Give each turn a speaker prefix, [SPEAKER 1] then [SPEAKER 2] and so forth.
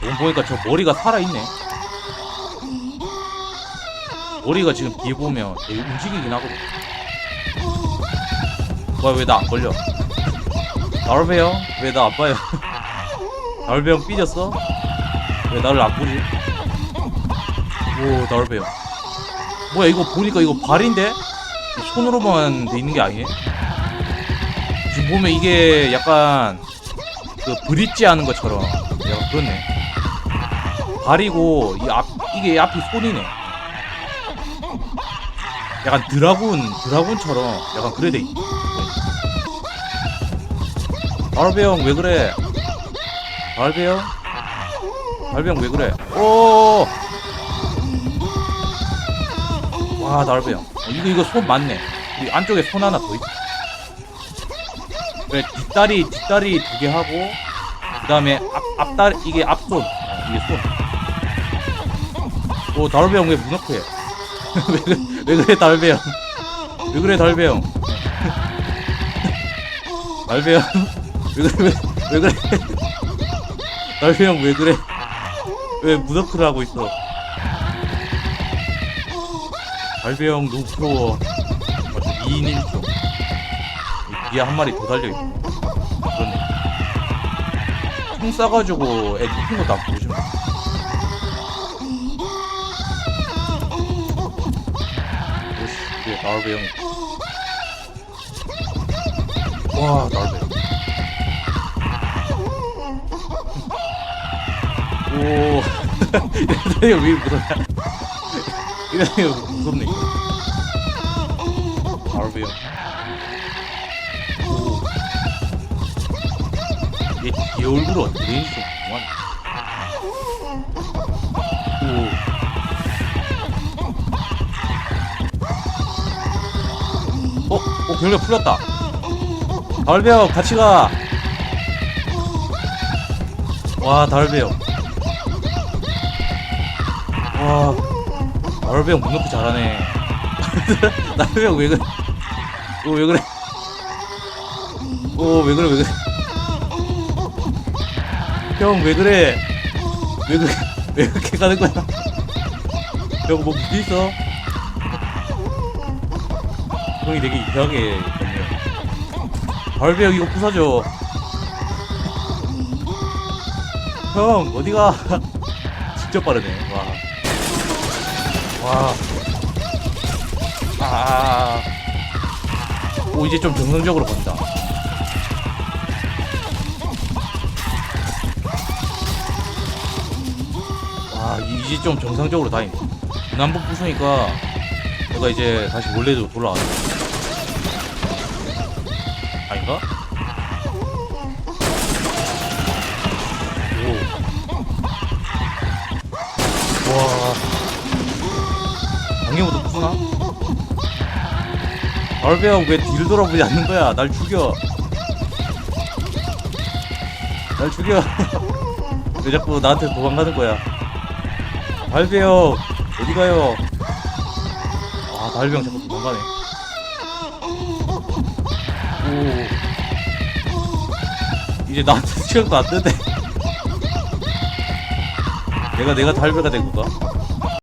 [SPEAKER 1] 지금 보니까 저 머리가 살아있네. 머리가 지금 뒤에 보면 되게 움직이긴 하거든. 뭐야, 왜 나 안 걸려? 나올배 형? 왜나 안 봐요? 나올배 형 삐졌어? 왜 나를 안 보지? 오, 나올배 형. 뭐야, 이거 보니까 이거 발인데? 손으로만 돼 있는 게 아니네? 지금 보면 이게 약간 그 브릿지 하는 것처럼 약간 그렇네. 발이고 이 앞 이게 앞이 손이네. 약간 드라군 드라군처럼 약간 그래 돼 있. 발배 형왜 그래? 발배 형? 발배 형왜 그래? 오! 와 달배 형. 어, 이거 이거 손 맞네. 이 안쪽에 손 하나 더 있. 그래 뒷다리 뒷다리 두 개 하고 그 다음에 앞 앞다리 이게 앞손 어, 이게 손. 오 달배 형왜 무너크해? 왜, 그래- 왜 그래 달배 형? 왜 그래 달배 형? 달배 형? 왜 그래 왜, 왜 그래? 달배 형 왜 그래? 왜 무너크를 하고 있어? 달배 형 너무 부러워. 맞아 2인 1조. 뒤에 한 마리 더 달려있네. 그렇네. 총 싸가지고 애 눕힌 것도 안 보시면 돼. 오씨, 이게 나얼베 형이. 와, 나얼베 형. 오, 이거 왜 무섭냐? 이거 무섭네. 나얼베 형. 얘 얼굴 어떻게 궁금하네. 오. 어? 어, 경력 풀렸다. 달배형 같이 가. 와, 달배형. 와, 달배형 문 넣고 잘하네. 달배형 왜 그래? 오, 왜 그래? 오, 왜 그래, 왜 그래? 형 왜 그래? 왜 그래? 왜 그렇게 가는 거야? 형뭐 문제 있어? 형이 되게 했네요. 발배 형 이거 부숴줘. 형 어디가? 진짜 빠르네. 와. 와. 아. 오 이제 좀 정상적으로 간다. 이제 좀 정상적으로 다니네 남북 부수니까 내가 이제 다시 원래대로 돌아왔네 아닌가? 오 와. 방해부터 부수나? 얼베야 왜 뒤를 돌아보지 않는 거야? 날 죽여. 날 죽여. 왜 자꾸 나한테 도망가는 거야 달배형 어디 가요? 아 달배형 자꾸 도망가네. 오 이제 나한테 시간도 안 되네. 내가 내가 달배가 된 건가?